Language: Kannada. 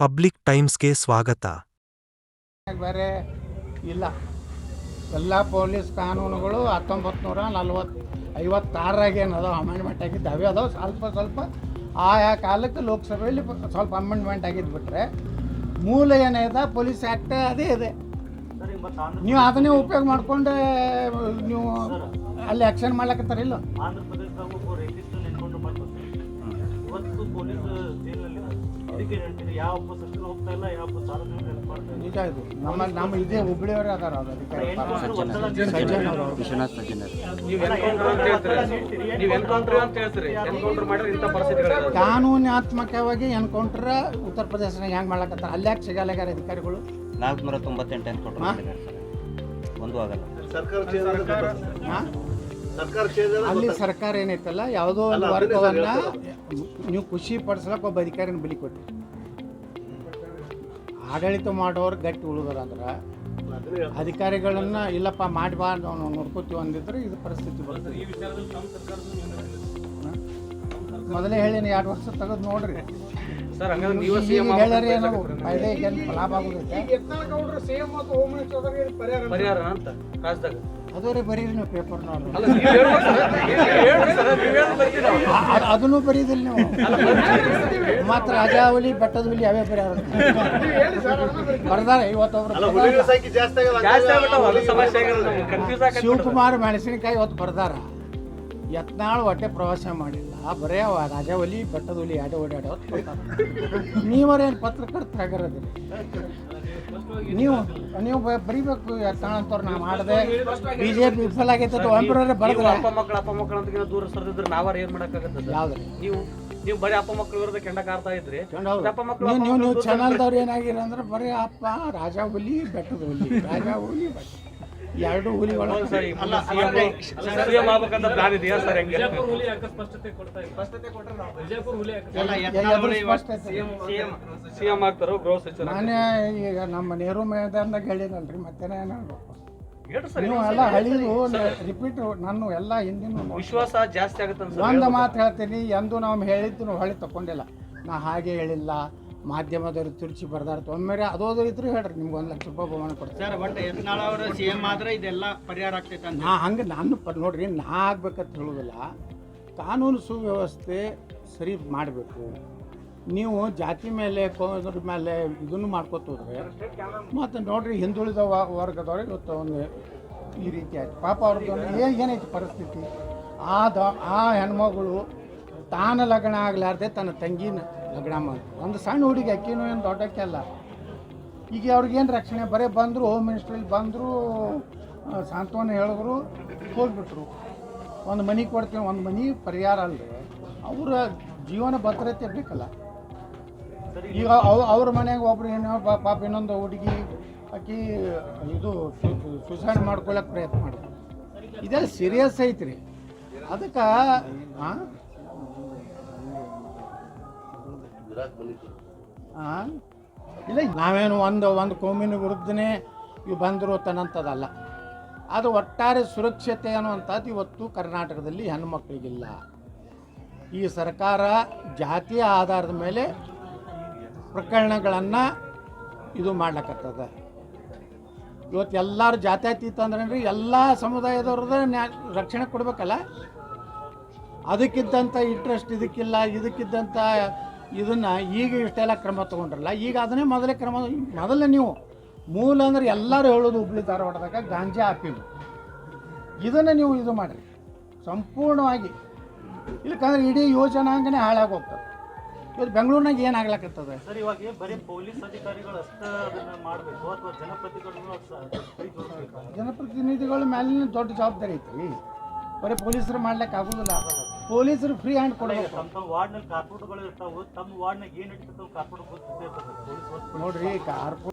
ಪಬ್ಲಿಕ್ ಟೈಮ್ಸ್ಗೆ ಸ್ವಾಗತ. ಬೇರೆ ಇಲ್ಲ. ಎಲ್ಲ ಪೊಲೀಸ್ ಕಾನೂನುಗಳು ಹತ್ತೊಂಬತ್ತು ನೂರ ನಲ್ವತ್ತು ಐವತ್ತಾರಾಗ ಏನದೋ ಅಮೆಂಡ್ಮೆಂಟ್ ಆಗಿದ್ದು ಅವೇ ಅದಾವೆ ಸ್ವಲ್ಪ ಸ್ವಲ್ಪ ಆಯಾ ಕಾಲಕ್ಕೆ ಲೋಕಸಭೆಯಲ್ಲಿ ಸ್ವಲ್ಪ ಅಮೆಂಡ್ಮೆಂಟ್ ಆಗಿದ್ದು ಬಿಟ್ಟರೆ ಮೂಲ ಏನಿದೆ ಪೊಲೀಸ್ ಆ್ಯಕ್ಟ್ ಅದೇ ಇದೆ. ನೀವು ಅದನ್ನೇ ಉಪಯೋಗ ಮಾಡಿಕೊಂಡು ನೀವು ಅಲ್ಲಿ ಆ್ಯಕ್ಷನ್ ಮಾಡ್ಲಕತ್ತಾರಿಲ್ಲ ಯಾವ ಹೋಗ್ತಾ ಇಲ್ಲ ಯಾವ ನಿಜ ಇದು. ನಮ್ಮ ನಮ್ಮ ಇದೇ ಹುಬ್ಳಿಯವರೇ ಅದಾರ ಅದು ಅಧಿಕಾರಿ. ಎನ್ಕೌಂಟರ್ ಒತ್ತಡ ನೀವು ಎನ್ಕೌಂಟರ್ ಅಂತ ಹೇಳ್ತೀರಿ. ನೀವು ಎನ್ಕೌಂಟರ್ ಅಂತ ಹೇಳ್ತೀರಿ. ಎನ್ಕೌಂಟರ್ ಮಾಡಿದ್ರೆ ಇಂಥ ಪರಿಸ್ಥಿತಿಗಳಿದಾವೆ ಕಾನೂನಾತ್ಮಕವಾಗಿ ಎನ್ಕೌಂಟರ್ ಉತ್ತರ ಪ್ರದೇಶನಾಗ ಹೆಂಗೆ ಮಾಡ್ಲಕತ್ತಾರ? ಅಲ್ಲಿ ಯಾಕೆ ಸಿಗಲ್ಲಾಗ್ಯಾರ ಅಧಿಕಾರಿಗಳು? ನಾಲ್ಕುನೂರ ತೊಂಬತ್ತೆಂಟು ಎನ್ಕೌಂಟರ್ ಒಂದು ಆಗಲ್ಲ. ಹಾ? ಅಲ್ಲಿ ಸರ್ಕಾರ ಏನೈತಲ್ಲ ಯಾವುದೋ ಒಂದು ವರ್ಗವನ್ನ ನೀವು ಖುಷಿ ಪಡಿಸ್ಲಕ್ಕ ಒಬ್ಬ ಅಧಿಕಾರಿನ ಬಲಿ ಕೊಟ್ಟು ಆಡಳಿತ ಮಾಡೋರು ಗಟ್ಟಿ ಉಳಿದ್ರ ಅಂದ್ರೆ ಅಧಿಕಾರಿಗಳನ್ನ ಇಲ್ಲಪ್ಪ ಮಾಡಬಾರ್ದು ಅವ್ನು ನೋಡ್ಕೋತೀವಿ ಅಂದಿದ್ರೆ ಇದು ಪರಿಸ್ಥಿತಿ ಬರ್ತದೆ ಮೊದಲೇ ಹೇಳಿನ ಎರಡು ವರ್ಷ ತೆಗೆದು ನೋಡ್ರಿ. ಸರ್ ಹಂಗಾದ್ರೆ ನೀವು ಈಗ ಸಿಎಂ ಹೇಳ್ಯಾರಿ ಏನೋ ಫಾಯ್ದೆ ಈಗ ಏನು ಲಾಭ ಆಗೋದೈತೆ ಪರಿಹಾರ ಅಂತ ರಾಜ್ಯದಾಗ ಅದು ರೀ ಬರೀರಿ ನೀವು ಪೇಪರ್ ನೋಡಿ. ಅಲ್ಲ ನೀವು ಸರ್ ಅದನ್ನು ಬರೀದಿಲ್ಲ ನೀವು. ಮಾತ್ರ ರಾಜಾವಲಿ ಬೆಟ್ಟದ ಹುಲಿ ಅವೇ ಪರಿಹಾರ ಬರ್ದಾರ ಇವತ್ತೊಬ್ರು ಜಾಸ್ತಿ ಆಗ್ಬಿಟ್ಟವ ಅದು ಸಮಸ್ಯೆ ಆಗಿರೋದು ಕನ್ಫ್ಯೂಸ್ ಆಗತ್ತೆ. ಶಿವಕುಮಾರ್ ಮೆಣಸಿನಕಾಯಿ ಇವತ್ತು ಬರ್ದಾರ. ಯತ್ನಾಳ್ ಹೊಟ್ಟೆ ಪ್ರವಾಸ ಮಾಡಿಲ್ಲ. ಬರೇ ಅವ ರಾಜಾವಲಿ ಬೆಟ್ಟದ ಹುಲಿ ಆಟ ಓಡಾಡೋ ನೀವರೇನು ಪತ್ರಕರ್ತರಾಗಿರೋದಿಲ್ಲ ನೀವು ನೀವು ಬರೀಬೇಕು ಯತ್ನಾಳ್ ಅಂತವ್ರು ನಾ ಮಾಡಿದೆ. ಬಿ ಜೆ ಪಿ ವಿಫಲ ಆಗೈತೆ ಬರೆದ್ರೆ. ಅಪ್ಪ ಮಕ್ಕಳು ಅಪ್ಪ ಮಕ್ಕಳು ಅಂತ ದೂರ ಸರಿದ್ರೆ ನಾವಾರ ಏನು ಮಾಡಕ್ಕಾಗತ್ತೆ ಯಾವ್ದು ನೀವು ನೀವು ಬರೀ ಅಪ್ಪ ಮಕ್ಕಳು ವಿರುದ್ಧ ಕೆಂಡ ಕಾರ್ತಾ ಇದ್ರಿ. ಅಪ್ಪ ಮಕ್ಕಳು ನೀವು ನೀವು ಚಾನಲ್ದವ್ರು ಏನಾಗಿರ ಅಂದ್ರೆ ಬರೀ ಅಪ್ಪ ರಾಜ ಹುಲಿ ಬೆಟ್ಟದ ಹುಲಿ ರಾಜ ಹುಲಿ ಬೆಟ್ಟ. ಎರಡು ಹುಲಿ ನಾನೇ ಈಗ ನಮ್ಮ ನೆಹರು ಮೈದಾನದಾಗ ಹೇಳಿನಲ್ರಿ ಮತ್ತೇನೇ ಸರ್ ನೀವು ಎಲ್ಲ ಹಳಿದು ರಿಪೀಟ್ ನಾನು ಎಲ್ಲ ಹಿಂದಿನ ವಿಶ್ವಾಸ ಜಾಸ್ತಿ ಆಗುತ್ತೆ ಒಂದು ಮಾತು ಹೇಳ್ತೀನಿ ಎಂದು ನಾವು ಹೇಳಿದ್ದು ಹೊಳಿ ತಕೊಂಡಿಲ್ಲ ನಾ ಹಾಗೆ ಹೇಳಿಲ್ಲ. ಮಾಧ್ಯಮದವ್ರು ತಿರುಚಿ ಬರ್ದಾರ ಒಮ್ಮೆ ಅದೋದು ಇದ್ರು ಹೇಳ್ರಿ ನಿಮ್ಗೆ ಒಂದು ಲಕ್ಷ ರೂಪಾಯಿ ಬಹುಮಾನ ಕೊಡ್ತೀನಿ. Sir but Yatnal C CM ಆದ್ರೆ ಇದೆಲ್ಲ ಪರಿಹಾರ ಆಗ್ತೈತೆ ಅಂತ. ನಾ ಹಂಗೆ ನಾನು ಪ ನೋಡ್ರಿ ನಾ ಆಗ್ಬೇಕಂತ ಹೇಳೋದಿಲ್ಲ. ಕಾನೂನು ಸುವ್ಯವಸ್ಥೆ ಸರಿ ಮಾಡಬೇಕು. ನೀವು ಜಾತಿ ಮೇಲೆ ಕೋದ್ರ ಮೇಲೆ ಇದನ್ನು ಮಾಡ್ಕೋತೋದ್ರೆ ಮತ್ತು ನೋಡ್ರಿ ಹಿಂದುಳಿದ ವರ್ಗದವ್ರಿಗೆ ಇವತ್ತು ಒಂದು ಈ ರೀತಿ ಆಯ್ತು. ಪಾಪ ಅವ್ರದ್ದು ಏನು ಏನೈತಿ ಪರಿಸ್ಥಿತಿ? ಆ ದ ಆ ಹೆಣ್ಮಗಳು ತಾನ ಲಗ್ನ ಆಗಲಾರ್ದೆ ತನ್ನ ತಂಗಿನ ಮಾಡಿ ಒಂದು ಸಣ್ಣ ಹುಡುಗಿ ಅಕ್ಕಿನೂ ಏನು ದೊಡ್ಡಕ್ಕೆ ಅಲ್ಲ. ಈಗ ಅವ್ರಿಗೇನು ರಕ್ಷಣೆ? ಬರೀ ಬಂದರು ಹೋಮ್ ಮಿನಿಸ್ಟ್ರಲ್ಲಿ ಬಂದರು ಸಾಂತ್ವನ ಹೇಳಿದ್ರು, ಹೋಗ್ಬಿಟ್ರು. ಒಂದು ಮನೆ ಕೊಡ್ತೀವಿ, ಒಂದು ಮನೆ ಪರಿಹಾರ ಅಲ್ಲದೆ ಅವರ ಜೀವನ ಭದ್ರತೆ ಬೇಕಲ್ಲ ಈಗ ಅವ್, ಅವ್ರ ಮನೆಗೆ ಒಬ್ರು ಏನೋ ಪಾಪ ಇನ್ನೊಂದು ಹುಡುಗಿ ಆಕಿ ಇದು ಸುಸೈಡ್ ಮಾಡ್ಕೊಳ್ಳೋಕೆ ಪ್ರಯತ್ನ ಮಾಡ್ತಾರೆ ಇದೆಲ್ಲ ಸೀರಿಯಸ್ ಐತ್ರಿ. ಅದಕ್ಕೆ ಹಾಂ ಇಲ್ಲ, ನಾವೇನು ಒಂದು ಒಂದು ಕೋಮಿನ ವಿರುದ್ಧನೇ ಇವು ಬಂದರು ತನ್ನಂಥದ್ದಲ್ಲ ಅದು ಒಟ್ಟಾರೆ ಸುರಕ್ಷತೆ ಅನ್ನುವಂಥದ್ದು ಇವತ್ತು ಕರ್ನಾಟಕದಲ್ಲಿ ಹೆಣ್ಮಕ್ಳಿಗಿಲ್ಲ. ಈ ಸರ್ಕಾರ ಜಾತಿಯ ಆಧಾರದ ಮೇಲೆ ಪ್ರಕರಣಗಳನ್ನು ಇದು ಮಾಡ್ಲಕ್ಕತ್ತದ ಇವತ್ತು ಎಲ್ಲರೂ ಜಾತ್ಯತೀತ ಅಂದ್ರೆ ಎಲ್ಲ ಸಮುದಾಯದವ್ರದ ನ್ಯಾ, ರಕ್ಷಣೆ ಕೊಡಬೇಕಲ್ಲ? ಅದಕ್ಕಿದ್ದಂಥ ಇಂಟ್ರೆಸ್ಟ್ ಇದಕ್ಕಿಲ್ಲ, ಇದಕ್ಕಿದ್ದಂಥ ಇದನ್ನು ಈಗ ಇಷ್ಟೆಲ್ಲ ಕ್ರಮ ತೊಗೊಂಡ್ರಲ್ಲ ಈಗ ಅದನ್ನೇ ಮೊದಲೇ ಕ್ರಮ ಮೊದಲೇ ನೀವು ಮೂಲ ಅಂದ್ರೆ ಎಲ್ಲರೂ ಹೇಳೋದು ಹುಬ್ಳಿ ಧಾರವಾಡದಾಗ ಗಾಂಜಾ ಹಾಪಿವು ಇದನ್ನು ನೀವು ಇದು ಮಾಡಿರಿ. ಸಂಪೂರ್ಣವಾಗಿ. ಇಲ್ಲಕಂದ್ರೆ ಇಡೀ ಯೋಜನಾಂಗನೇ ಹಾಳಾಗಿ ಹೋಗ್ತದೆ ಇವತ್ತು ಬೆಂಗಳೂರಿನಾಗ ಏನಾಗ್ಲಾಕತ್ತದೆ ಸರ್ ಇವಾಗ ಬರೀ ಪೊಲೀಸ್ ಅಧಿಕಾರಿಗಳು ಅಷ್ಟ ಅದನ್ನ ಮಾಡಬೇಕು ಅಥವಾ ಜನಪ್ರತಿನಿಧಿಗಳು ಅದ್ ಕೈ ಜೋಡಿಸ್ಬೇಕಾ ಜನಪ್ರತಿನಿಧಿಗಳ ಮೇಲಿನ ದೊಡ್ಡ ಜವಾಬ್ದಾರಿ ಐತಿ. ಬರೀ ಪೊಲೀಸರು ಮಾಡ್ಲಿಕ್ಕೆ ಆಗೋದಿಲ್ಲ. ಪೊಲೀಸರು ಫ್ರೀ ಹ್ಯಾಂಡ್ ಕೊಡಬೇಕು. ತಮ್ಮ ತಮ್ಮ ವಾರ್ಡ್ನಲ್ಲಿ ಕಾರ್ಪೊರೇಟ್ಗಳು ಇರ್ತಾವೆ ತಮ್ಮ ವಾರ್ಡ್ನಾಗ ಏನು ಇಟ್ಟಿರ್ತಾವೆ ಕಾರ್ಪೊರೇಟ್ ಗೊತ್ತಿರ್ತದೆ ನೋಡ್ರಿ ಕಾರ್ಪೊ